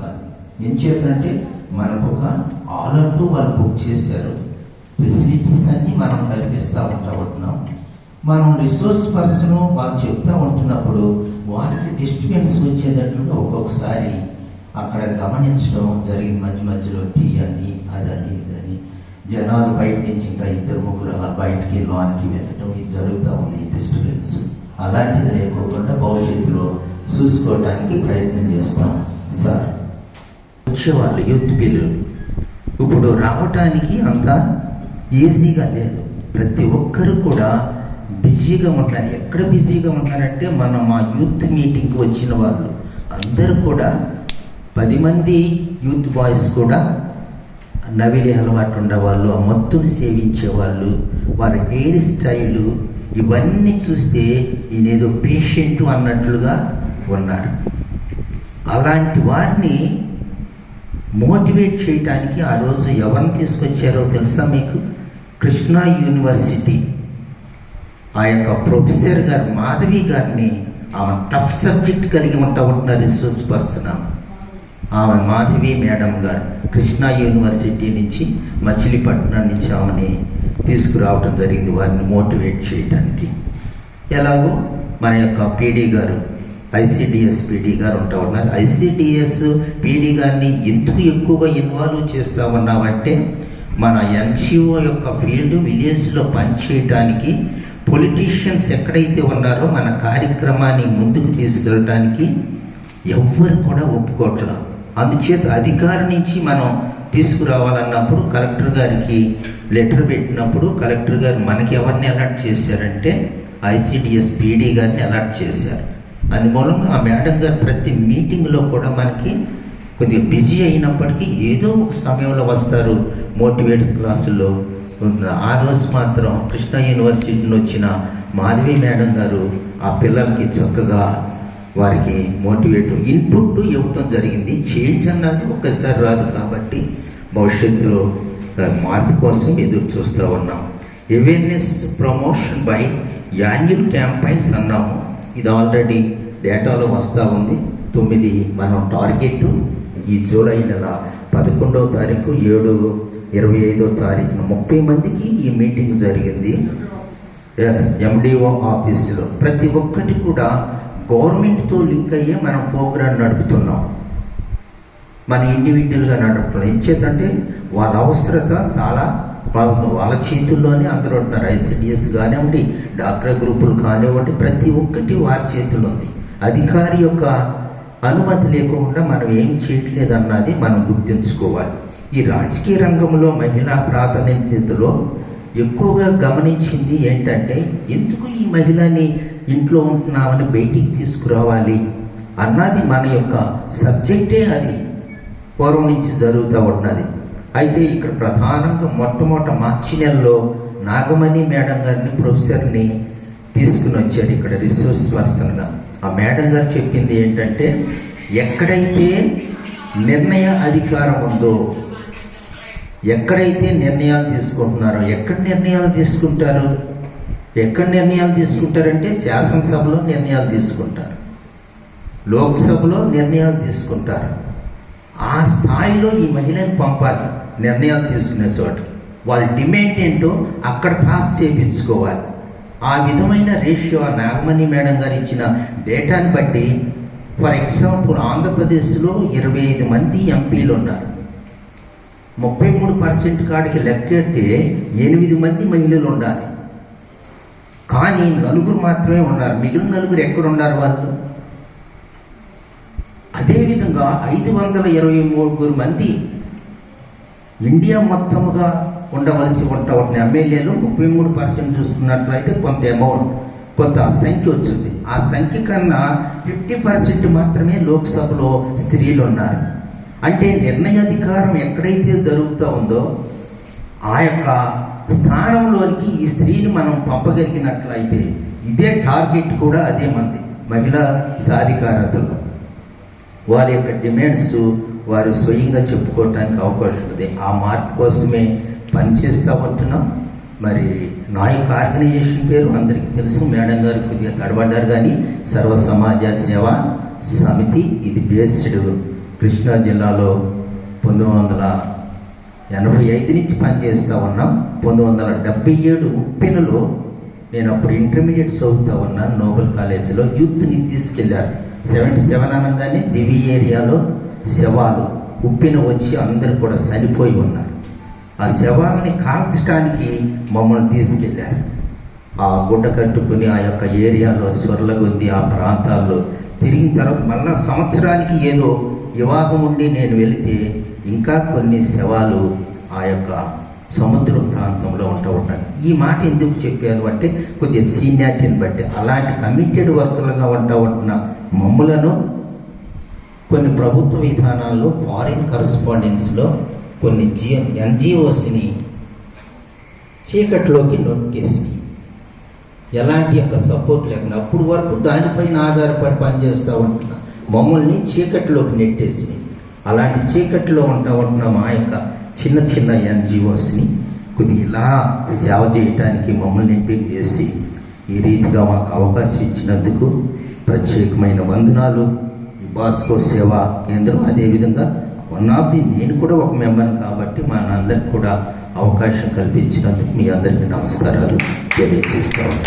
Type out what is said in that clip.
కాదు. ఏం చేద్దంటే మనకు ఒక ఆలంటూ వాళ్ళు బుక్ చేశారు. ఫెసిలిటీస్ అన్నీ మనం కల్పిస్తూ ఉంటా ఉంటున్నాం. మనం రిసోర్స్ పర్సన్ వాళ్ళు చెప్తూ ఉంటున్నప్పుడు వాళ్ళకి డిస్టర్బెన్స్ వచ్చేటట్లుగా ఒక్కొక్కసారి అక్కడ గమనించడం జరిగింది. మధ్య మధ్యలో టీ అని అదని ఇదని జనాలు బయట నుంచి ఇంకా ఇద్దరు ముగ్గురు అలా బయటికి లోనికి వెళ్ళడం ఇది జరుగుతూ ఉంది డిస్టర్బెన్స్ అలాంటిది లేకోకుండా భవిష్యత్తులో చూసుకోవడానికి ప్రయత్నం చేస్తాం. సార్ వచ్చేవాళ్ళు యూత్ పిల్లలు ఇప్పుడు రావటానికి అంత ఈజీగా లేదు. ప్రతి ఒక్కరు కూడా బిజీగా ఉంటున్నారు ఎక్కడ బిజీగా ఉంటున్నారంటే మన మా యూత్ మీటింగ్కి వచ్చిన వాళ్ళు. అందరూ కూడా పది మంది యూత్ బాయ్స్ కూడా నవిలి అలవాటు ఉండేవాళ్ళు ఆ మత్తుని సేవించే వాళ్ళు వారి హెయిర్ స్టైలు ఇవన్నీ చూస్తే ఈయనేదో పేషెంట్ అన్నట్లుగా ఉన్నారు. అలాంటి వారిని మోటివేట్ చేయడానికి ఆ రోజు ఎవరిని తీసుకొచ్చారో తెలుసా మీకు? కృష్ణా యూనివర్సిటీ. ఆ యొక్క ప్రొఫెసర్ గారు మాధవి గారిని ఆమె టఫ్ సబ్జెక్ట్ కలిగి ఉంటా ఉంటున్న రిసోర్స్ పర్సన్ ఆమె. ఆమె మాధవి మేడం గారు కృష్ణా యూనివర్సిటీ నుంచి మచిలీపట్నం నుంచి ఆమెని తీసుకురావడం జరిగింది వారిని మోటివేట్ చేయడానికి ఎలాగో మన యొక్క పీడీ గారు ఐసిడిఎస్ పీడీ గారు ఉంటా ఉన్నారు. ఐసిడిఎస్ పీడీ గారిని ఎందుకు ఎక్కువగా ఇన్వాల్వ్ చేస్తూ ఉన్నామంటే మన ఎన్జిఓ యొక్క ఫీల్డ్ విలేజ్లో పనిచేయటానికి పొలిటీషియన్స్ ఎక్కడైతే ఉన్నారో మన కార్యక్రమాన్ని ముందుకు తీసుకెళ్ళడానికి ఎవ్వరు కూడా ఒప్పుకోవట్లేదు అందుచేత అధికారి నుంచి మనం తీసుకురావాలన్నప్పుడు కలెక్టర్ గారికి లెటర్ పెట్టినప్పుడు కలెక్టర్ గారు మనకి ఎవరిని అలర్ట్ చేశారంటే ఐసిడిఎస్ పీడీ గారిని అలర్ట్ చేశారు. అందుమూలంగా ఆ మేడం గారు ప్రతి మీటింగ్లో కూడా మనకి కొద్దిగా బిజీ అయినప్పటికీ ఏదో ఒక సమయంలో వస్తారు. మోటివేట్ క్లాసుల్లో ఆ రోజు మాత్రం కృష్ణా యూనివర్సిటీ వచ్చిన మాధవి మేడం గారు ఆ పిల్లలకి చక్కగా వారికి మోటివేట్ ఇన్పుట్ ఇవ్వటం జరిగింది. చేంజ్ అన్నది ఒక్కసారి రాదు కాబట్టి భవిష్యత్తులో మార్పు కోసం ఎదురు చూస్తూ ఉన్నాం. Awareness promotion by annual campaigns అన్నాము. ఇది ఆల్రెడీ డేటాలో వస్తూ ఉంది. తొమ్మిది మనం టార్గెట్ ఈ జూలై నెల పదకొండవ తారీఖు ఏడు ఇరవై ఐదో తారీఖున ముప్పై మందికి ఈ మీటింగ్ జరిగింది. ఎండిఓ ఆఫీసులో. ప్రతి ఒక్కటి కూడా గవర్నమెంట్తో లింక్ అయ్యే మనం ప్రోగ్రాం నడుపుతున్నాం. మన ఇండివిజువల్గా నడుపుతున్నాం. ఇచ్చేదంటే వాళ్ళ అవసరత చాలా బాగుంది. వాళ్ళ చేతుల్లోనే అందరూ ఉంటున్నారు. ఐసిడిఎస్ కానివ్వండి డాక్టర్ గ్రూపులు కానివ్వండి ప్రతి ఒక్కటి వారి చేతుల్లో ఉంది. అధికారి యొక్క అనుమతి లేకుండా మనం ఏం చేయట్లేదు అన్నది మనం గుర్తుంచుకోవాలి. ఈ రాజకీయ రంగంలో మహిళా ప్రాతినిధ్యతలో ఎక్కువగా గమనించింది ఏంటంటే ఎందుకు ఈ మహిళని ఇంట్లో ఉంటున్నామని బయటికి తీసుకురావాలి? అన్నది మన యొక్క సబ్జెక్టే అది. పూర్వం నుంచి జరుగుతూ ఉన్నది. అయితే ఇక్కడ ప్రధానంగా మొట్టమొదట మార్చి నెలలో నాగమణి మేడం గారిని ప్రొఫెసర్ని తీసుకుని వచ్చాడు ఇక్కడ రిసోర్స్ పర్సన్గా. ఆ మేడం గారు చెప్పింది ఏంటంటే ఎక్కడైతే నిర్ణయ అధికారం ఉందో ఎక్కడైతే నిర్ణయాలు తీసుకుంటున్నారో ఎక్కడ నిర్ణయాలు తీసుకుంటారు? ఎక్కడ నిర్ణయాలు తీసుకుంటారంటే శాసనసభలో నిర్ణయాలు తీసుకుంటారు. లోక్సభలో నిర్ణయాలు తీసుకుంటారు. ఆ స్థాయిలో ఈ మహిళని పంపాలి నిర్ణయాలు తీసుకునే చోట. వాళ్ళ డిమాండ్ ఏంటో అక్కడ పాస్ చేయించుకోవాలి. ఆ విధమైన రేషియో నాగమణి మేడం గారు ఇచ్చిన డేటాని బట్టి ఫర్ ఎగ్జాంపుల్ ఆంధ్రప్రదేశ్లో ఇరవై ఐదు మంది ఎంపీలు ఉన్నారు. ముప్పై మూడు పర్సెంట్ కాడికి లెక్కెడితే ఎనిమిది మంది మహిళలు ఉండాలి. కానీ నలుగురు మాత్రమే ఉన్నారు. మిగిలిన నలుగురు ఎక్కడున్నారు వాళ్ళు? అదేవిధంగా ఐదు వందల ఇరవై మూడుగురు మంది ఇండియా మొత్తముగా ఉండవలసి ఉంటా ఉన్న ఎమ్మెల్యేలు ముప్పై మూడు పర్సెంట్ చూసుకున్నట్లయితే కొంత అమౌంట్ కొంత సంఖ్య వచ్చింది. ఆ సంఖ్య కన్నా ఫిఫ్టీ పర్సెంట్ మాత్రమే లోక్సభలో స్త్రీలు ఉన్నారు. అంటే నిర్ణయాధికారం ఎక్కడైతే జరుగుతూ ఉందో ఆ యొక్క స్థానంలోనికి ఈ స్త్రీని మనం పంపగలిగినట్లయితే ఇదే టార్గెట్ కూడా అదే మంది మహిళా సాధికారతలో. వారి యొక్క డిమాండ్స్ వారు స్వయంగా చెప్పుకోవటానికి అవకాశం ఉంది. ఆ మార్పు కోసమే పనిచేస్తూ ఉంటున్నాం. మరి నా యొక్క ఆర్గనైజేషన్ పేరు అందరికీ తెలుసు. మేడం గారు కొద్దిగా తడబడ్డారు కానీ సర్వ సమాజ సేవ సమితి ఇది బేస్డ్ కృష్ణా జిల్లాలో పంతొమ్మిది వందల ఎనభై ఐదు నుంచి పనిచేస్తూ ఉన్నాం. పంతొమ్మిది వందల డెబ్బై ఏడు ఉప్పెనలో నేను అప్పుడు ఇంటర్మీడియట్ చదువుతూ ఉన్నాను నోబెల్ కాలేజీలో యూత్ని తీసుకెళ్ళారు. సెవెంటీ సెవెన్ అనగానే దివి ఏరియాలో శవాలు ఉప్పెన వచ్చి అందరు కూడా చనిపోయి ఉన్నారు. ఆ శవాల్ని కాల్చడానికి మమ్మల్ని తీసుకెళ్ళారు. ఆ గుడ్డ కట్టుకుని ఆ యొక్క ఏరియాలో సొర్లగొంది ఆ ప్రాంతాల్లో. తిరిగిన తర్వాత మళ్ళా సంవత్సరానికి ఏదో వివాహం ఉండి నేను వెళితే ఇంకా కొన్ని శవాలు ఆ యొక్క సముద్ర ప్రాంతంలో ఉంటూ ఉంటాను ఈ మాట ఎందుకు చెప్పాను అంటే కొద్దిగా సీనియారిటీని బట్టి అలాంటి కమిటెడ్ వర్కర్లుగా ఉంటూ ఉంటున్న మమ్ములను కొన్ని ప్రభుత్వ విధానాల్లో ఫారిన్ కరస్పాండెన్స్లో కొన్ని జి ఎన్జిఓస్ని చీకట్లోకి నొక్కేసి ఎలాంటి యొక్క సపోర్ట్ లేకుండా అప్పుడు వరకు దానిపైన ఆధారపడి పనిచేస్తూ ఉంటున్నా. మమ్మల్ని చీకట్లోకి నెట్టేసి అలాంటి చీకట్లో ఉంటా ఉంటున్న మా యొక్క చిన్న చిన్న ఎన్జిఓస్ని కొద్దిగా ఇలా సేవ చేయటానికి మమ్మల్ని ఎంపిక చేసి ఈ రీతిగా మాకు అవకాశం ఇచ్చినందుకు ప్రత్యేకమైన వందనాలు. బాస్కో సేవా కేంద్రం అదేవిధంగా వన్ ఆఫ్ ది నేను కూడా ఒక మెంబర్ కాబట్టి మన అందరికి కూడా అవకాశం కల్పించినందుకు మీ అందరికీ నమస్కారాలు తెలియజేస్తాను